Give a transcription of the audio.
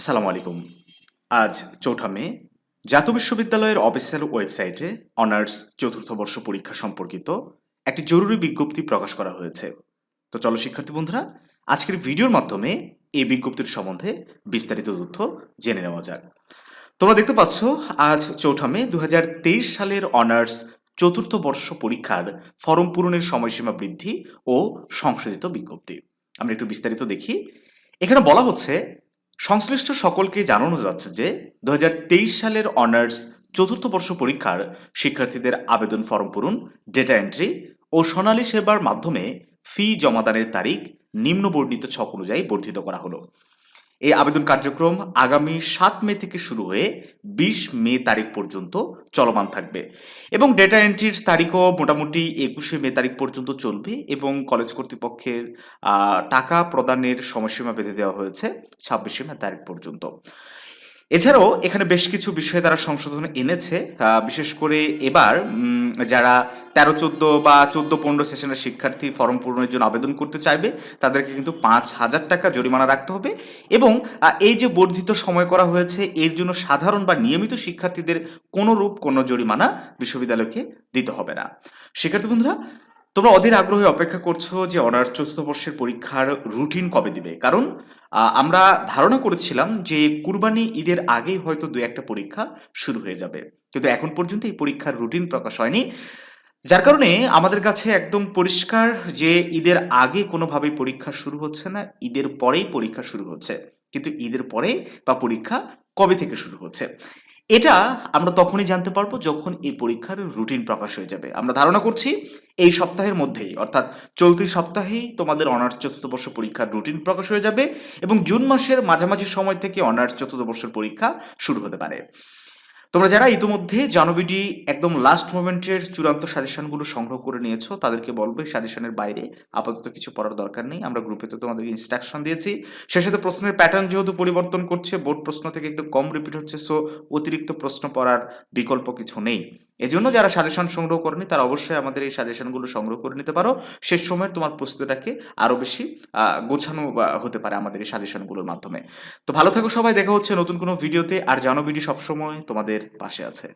আসসালামু আলাইকুম। আজ চৌঠা মে, জাতীয় বিশ্ববিদ্যালয়ের অফিসিয়াল ওয়েবসাইটে অনার্স চতুর্থ বর্ষ পরীক্ষা সম্পর্কিত একটি জরুরি বিজ্ঞপ্তি প্রকাশ করা হয়েছে। তো চলো শিক্ষার্থী বন্ধুরা, আজকের ভিডিওর মাধ্যমে এই বিজ্ঞপ্তির সম্বন্ধে বিস্তারিত তথ্য জেনে নেওয়া যাক। তোমরা দেখতে পাচ্ছ, আজ চৌঠা মে দু হাজার তেইশ সালের অনার্স চতুর্থ বর্ষ পরীক্ষার ফরম পূরণের সময়সীমা বৃদ্ধি ও সংশোধিত বিজ্ঞপ্তি। আমরা একটু বিস্তারিত দেখি। এখানে বলা হচ্ছে সংশ্লিষ্ট সকলকে জানানো যাচ্ছে যে দু হাজার তেইশ সালের অনার্স চতুর্থ বর্ষ পরীক্ষার শিক্ষার্থীদের আবেদন ফর্ম পূরণ ডেটা এন্ট্রি ও সোনালী সেবার মাধ্যমে ফি জমাদানের তারিখ নিম্নবর্ণিত ছক অনুযায়ী বর্ধিত করা হলো। এই আবেদন কার্যক্রম আগামী সাত মে থেকে শুরু হয়ে বিশ মে তারিখ পর্যন্ত চলমান থাকবে। এবং ডেটা এন্ট্রির তারিখও মোটামুটি একুশে মে তারিখ পর্যন্ত চলবে এবং কলেজ কর্তৃপক্ষের টাকা প্রদানের সময়সীমা বেঁধে দেওয়া হয়েছে ছাব্বিশে মে তারিখ পর্যন্ত। এছাড়াও এখানে বেশ কিছু বিষয়ে তারা সংশোধন এনেছে বিশেষ করে এবার যারা তেরো, চোদ্দ বা চোদ্দ, পনেরো সেশনের শিক্ষার্থী ফর্ম পূরণের জন্য আবেদন করতে চাইবে, তাদেরকে কিন্তু পাঁচ হাজার টাকা জরিমানা রাখতে হবে এবং এই যে বর্ধিত সময় করা হয়েছে, এর জন্য সাধারণ বা নিয়মিত শিক্ষার্থীদের কোনো রূপ কোনো জরিমানা বিশ্ববিদ্যালয়কে দিতে হবে না। শিক্ষার্থী বন্ধুরা, তোমরা অধীর আগ্রহে অপেক্ষা করছ যে অনার্স চতুর্থ বর্ষের পরীক্ষার রুটিন কবে দিবে। কারণ আমরা ধারণা করেছিলাম যে কুরবানি ঈদের আগেই হয়তো দু একটা পরীক্ষা শুরু হয়ে যাবে। কিন্তু এখন পর্যন্ত এই পরীক্ষার রুটিন প্রকাশ হয়নি। যার কারণে আমাদের কাছে একদম পরিষ্কার যে ঈদের আগে কোনোভাবেই পরীক্ষা শুরু হচ্ছে না, ঈদের পরেই পরীক্ষা শুরু হচ্ছে। কিন্তু ঈদের পরে বা পরীক্ষা কবে থেকে শুরু হচ্ছে? এটা আমরা তখনই জানতে পারব যখন এই পরীক্ষার রুটিন প্রকাশ হয়ে যাবে। আমরা ধারণা করছি এই সপ্তাহের মধ্যেই, অর্থাৎ চলতি সপ্তাহেই তোমাদের অনার্স চতুর্থ বর্ষ পরীক্ষার রুটিন প্রকাশ হয়ে যাবে এবং জুন মাসের মাঝামাঝি সময় থেকে অনার্স চতুর্থ বর্ষের পরীক্ষা শুরু হতে পারে। তোমরা যারা ইতিমধ্যে জানবিডি একদম লাস্ট মোমেন্টের চূড়ান্ত সাজেশনগুলো সংগ্রহ করে নিয়েছো, তাদেরকে বলবে সাজেশনের বাইরে আপাতত কিছু পড়ার দরকার নেই। আমরা গ্রুপে তো তোমাদেরকে ইনস্ট্রাকশন দিয়েছি। সে সাথে প্রশ্নের প্যাটার্ন যেহেতু পরিবর্তন করছে বোর্ড প্রশ্ন থেকে একটু কম রিপিট হচ্ছে সো অতিরিক্ত প্রশ্ন পড়ার বিকল্প কিছু নেই। এজন্য যারা সাজেশন সংগ্রহ করেনি, তারা অবশ্যই আমাদের এই সাজেশনগুলো সংগ্রহ করে নিতে পারো। শেষ সময়ের তোমার প্রস্তুতিটাকে আরও বেশি গোছানো হতে পারে আমাদের এই সাজেশনগুলোর মাধ্যমে। তো ভালো থাকো সবাই, দেখা হচ্ছে নতুন কোনো ভিডিওতে আর জানো ভিডিও সবসময় তোমাদের পাশে আছে।